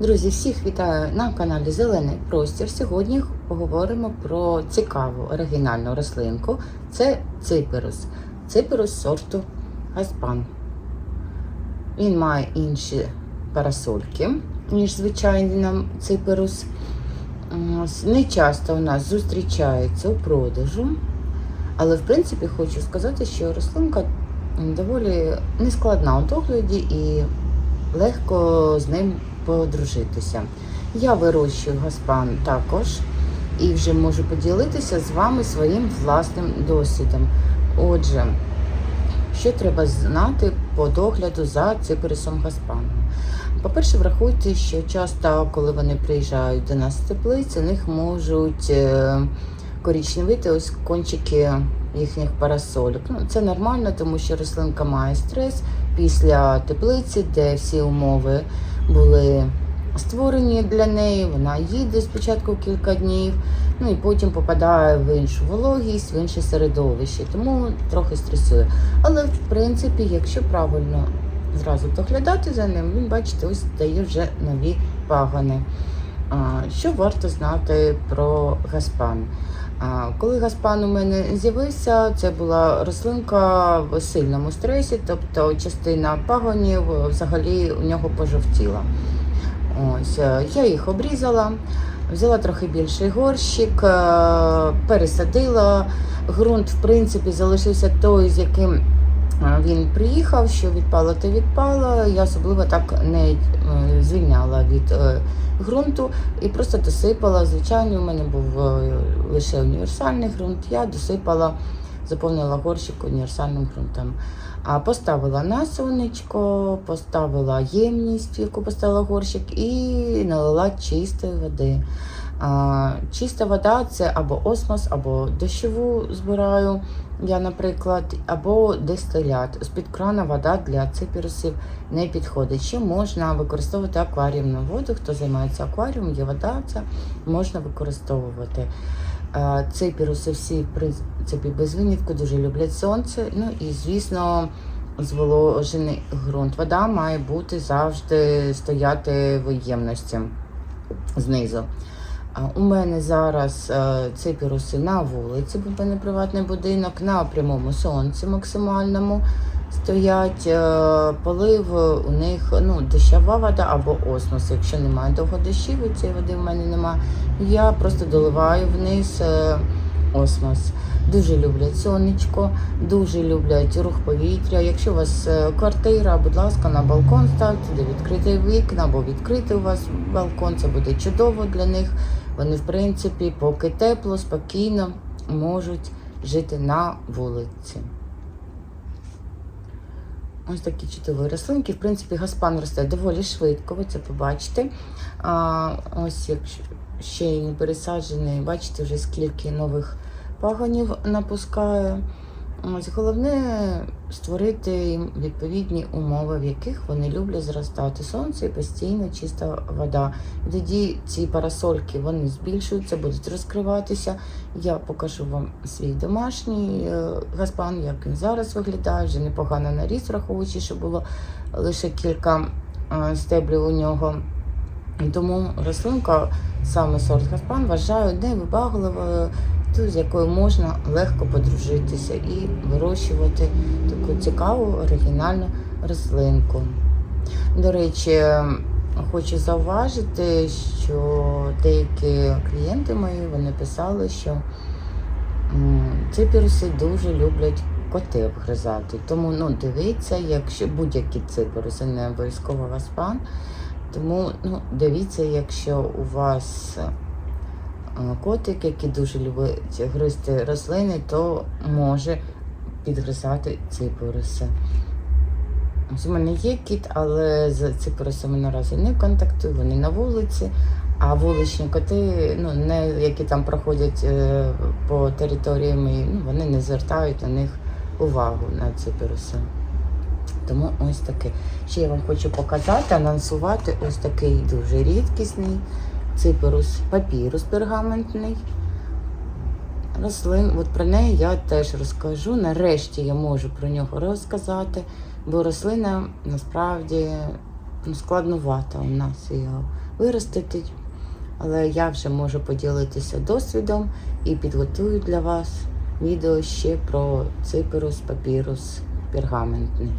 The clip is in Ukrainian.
Друзі, всіх вітаю на каналі Зелений Простір. Сьогодні поговоримо про цікаву оригінальну рослинку. Це циперус. Циперус сорту Гаспан. Він має інші парасольки, ніж звичайний нам циперус. Не часто у нас зустрічається у продажу. Але в принципі хочу сказати, що рослинка доволі нескладна у догляді і легко з ним подружитися. Я вирощую гаспан також і вже можу поділитися з вами своїм власним досвідом. Отже, що треба знати по догляду за циперисом гаспаном? По-перше, врахуйте, що часто, коли вони приїжджають до нас з теплиць, у них можуть е, корічневити ось кончики їхніх парасолік. Ну, це нормально, тому що рослинка має стрес після теплиці, де всі умови були створені для неї. Вона їде спочатку кілька днів, ну і потім попадає в іншу вологість, в інше середовище, тому трохи стресує. Але в принципі, якщо правильно зразу доглядати за ним, він, бачите, ось дає вже нові пагони. Що варто знати про гаспан? Коли гаспан у мене з'явився, це була рослинка в сильному стресі, тобто частина пагонів взагалі у нього пожовтіла. Ось, е, я їх обрізала, взяла трохи більший горщик, е, пересадила. Ґрунт, в принципі, залишився той, з яким е, він приїхав, що відпало, то відпало. Я особливо так не звільняла від ґрунту і просто досипала. Звичайно, у мене був е, лише універсальний ґрунт. Я досипала, заповнила горщик універсальним ґрунтом. А поставила на сонечко, поставила ємність, яку поставила горщик, і налила чистої води. Чиста вода це або осмос, або дощову збираю я, наприклад, або дистилят. З-під крана вода для ципірусів не підходить. Ще можна використовувати акваріумну воду. Хто займається акваріумом, є вода, це можна використовувати. Ципіруси всі, в принципі, без винятку дуже люблять сонце. Ну і, звісно, зволожений ґрунт. Вода має бути завжди стояти в ємності знизу. У мене зараз е, ципіруси на вулиці, бо в мене приватний будинок, на прямому сонці максимальному стоять. е, Полив у них ну, дощова вода або осмос. Якщо немає довго дощів, і цієї води в мене немає, я просто доливаю вниз е, осмос. Дуже люблять сонечко, дуже люблять рух повітря. Якщо у вас е, квартира, будь ласка, на балкон ставте, де відкритий вікна або відкритий у вас балкон, це буде чудово для них. Вони, в принципі, поки тепло, спокійно можуть жити на вулиці. Ось такі чудові рослинки. В принципі, гаспан росте доволі швидко, ви це побачите. А, Ось якщо ще й не пересаджений, бачите, вже скільки нових пагонів напускає. Ось головне створити їм відповідні умови, в яких вони люблять зростати. Сонце і постійно чиста вода. Тоді ці парасольки вони збільшуються, будуть розкриватися. Я покажу вам свій домашній е, гаспан, як він зараз виглядає. Вже непогано наріс, враховуючи, що було лише кілька е, стеблів у нього. Тому рослинка, саме сорт гаспан, вважаю невибагливою, з якою можна легко подружитися і вирощувати таку цікаву оригінальну рослинку. До речі, хочу зауважити, що деякі клієнти мої вони писали, що ципіруси дуже люблять коти обгризати. Тому ну, дивіться, якщо будь-які ципируси, не обов'язково васпан. Тому ну, дивіться, якщо у вас котик, який дуже любить гризти рослини, то може підгризати ципоруси. Ось у мене є кіт, але з ципорусами наразі не контактую, вони на вулиці. А вуличні коти, ну не які там проходять е, по територіям, і, ну, вони не звертають на них увагу на ципоруси. Тому ось таке. Ще я вам хочу показати, анонсувати ось такий дуже рідкісний ципорус, папірус пергаментний. Рослин, от про неї я теж розкажу. Нарешті я можу про нього розказати, бо рослина насправді ну, складновато у нас його виростити. Але я вже можу поділитися досвідом і підготую для вас відео ще про ципирус папірус пергаментний.